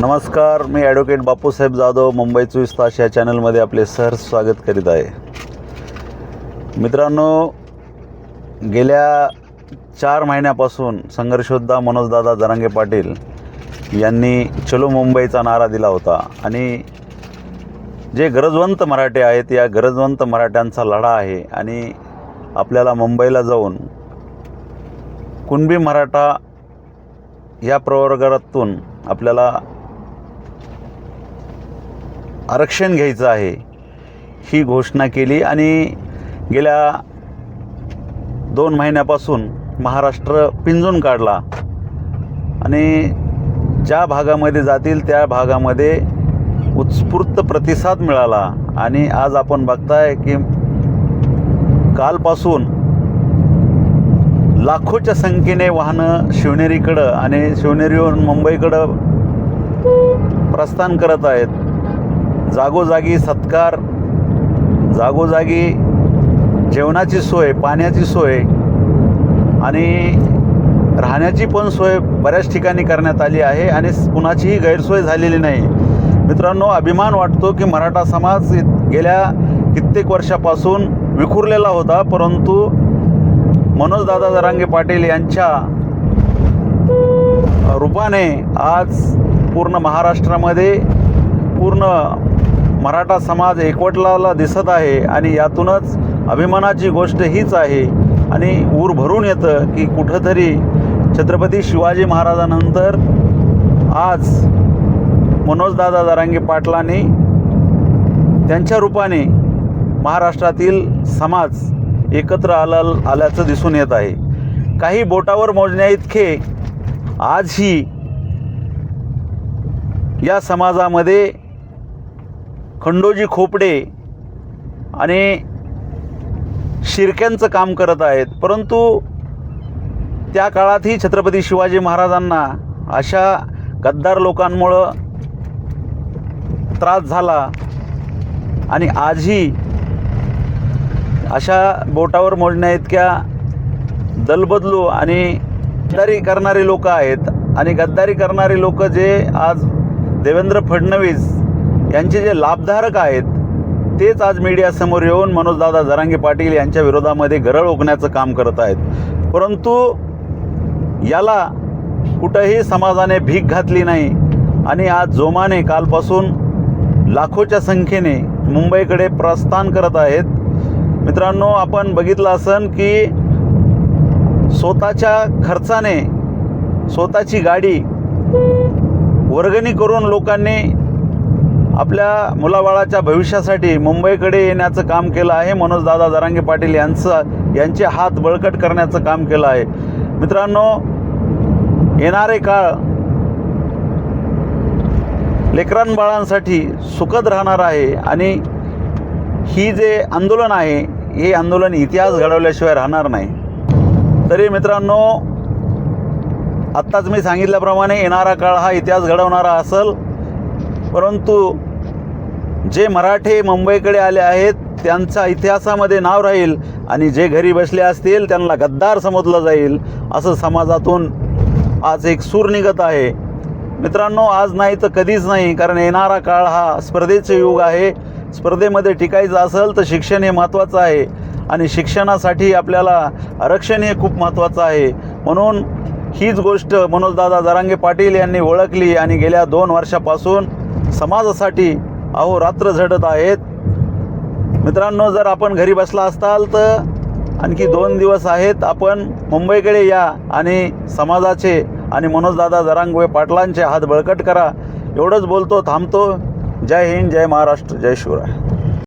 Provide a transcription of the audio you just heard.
नमस्कार मी ॲडव्होकेट बापूसाहेब जाधव मुंबई चोवीस तास या चॅनलमध्ये आपले सहर्ष स्वागत करीत आहे. मित्रांनो गेल्या चार महिन्यापासून संघर्षोद्धा मनोजदादा जरांगे पाटील यांनी चलो मुंबईचा नारा दिला होता आणि जे गरजवंत मराठे आहेत या गरजवंत मराठ्यांचा लढा आहे आणि आपल्याला मुंबईला जाऊन कुणबी मराठा या प्रवर्गातून आपल्याला आरक्षण घ्यायचं आहे ही घोषणा केली आणि गेल्या दोन महिन्यापासून महाराष्ट्र पिंजून काढला. आणि ज्या भागामध्ये जातील त्या भागामध्ये उत्स्फूर्त प्रतिसाद मिळाला. आणि आज आपण बघताय की कालपासून लाखोच्या संख्येने वाहनं शिवनेरीकडं आणि शिवनेरीवरून मुंबईकडं प्रस्थान करत आहेत. जागोजागी सत्कार जागोजागी जेवणाची सोय पाण्याची सोय आणि राहण्याची पण सोय बऱ्याच ठिकाणी करण्यात आली आहे आणि कुणाचीही गैरसोय झालेली नाही. मित्रांनो अभिमान वाटतो की मराठा समाज गेल्या कित्येक वर्षापासून विखुरलेला होता परंतु मनोजदादा जरांगे पाटील यांच्या रूपाने आज पूर्ण महाराष्ट्रामध्ये पूर्ण मराठा समाज एकवटला दिसत आहे आणि यातूनच अभिमानाची गोष्ट हीच आहे. आणि ऊर भरून येतं की कुठंतरी छत्रपती शिवाजी महाराजानंतर आज मनोजदादा दारांगे पाटलांनी त्यांच्या रूपाने महाराष्ट्रातील समाज एकत्र आला आल्याचं दिसून येत आहे. काही बोटावर मोजण्या इतके आजही या समाजामध्ये खंडोजी खोपडे आणि शिरक्यांचं काम करत आहेत. परंतु त्या काळातही छत्रपती शिवाजी महाराजांना अशा गद्दार लोकांमुळं त्रास झाला आणि आजही अशा बोटावर मोजण्या इतक्या दलबदलू आणि गद्दारी करणारे लोक आहेत आणि गद्दारी करणारे लोक जे आज देवेंद्र फडणवीस यांचे जे लाभधारक आहेत तेच आज मीडियासमोर येऊन मनोजदादा जरांगे पाटील यांच्या विरोधामध्ये गरळ ओकण्याचं काम करत आहेत. परंतु याला कुठंही समाजाने भीक घातली नाही आणि आज जोमाने कालपासून लाखोच्या संख्येने मुंबईकडे प्रस्थान करत आहेत. मित्रांनो आपण बघितलं असन की स्वतःच्या खर्चाने स्वतःची गाडी वर्गणी करून लोकांनी आपल्या मुलाबाळाच्या भविष्यासाठी मुंबईकडे येण्याचं काम केलं आहे. मनोजदादा जरांगे पाटील यांचं यांचे हात बळकट करण्याचं काम केलं आहे. मित्रांनो येणारे काळ लेकरांबाळांसाठी सुखद राहणार आहे आणि ही जे आंदोलन आहे हे आंदोलन इतिहास घडवल्याशिवाय राहणार नाही. तरी मित्रांनो आत्ताच मी सांगितल्याप्रमाणे येणारा काळ हा इतिहास घडवणारा असेल. परंतु जे मराठे मुंबईकडे आले आहेत त्यांचा इतिहासामध्ये नाव राहील आणि जे घरी बसले असतील त्यांना गद्दार समजलं जाईल असं समाजातून आज एक सूर निघत आहे. मित्रांनो आज नाही तर कधीच नाही कारण येणारा काळ हा स्पर्धेचं युग आहे. स्पर्धेमध्ये टिकायचं असेल तर शिक्षण हे महत्त्वाचं आहे आणि शिक्षणासाठी आपल्याला आरक्षण हे खूप महत्त्वाचं आहे. म्हणून हीच गोष्ट मनोजदादा जरांगे पाटील यांनी ओळखली आणि गेल्या दोन वर्षापासून समाजासाठी अहोरात्र झडत आहेत. मित्रांनो जर आपण घरी बसला असाल तर आणखी दोन दिवस आहेत आपण मुंबईकडे या आणि समाजाचे आणि मनोजदादा जरांगुळे पाटलांचे हात बळकट करा. एवढंच बोलतो थांबतो. जय हिंद जय महाराष्ट्र जय शिवराय.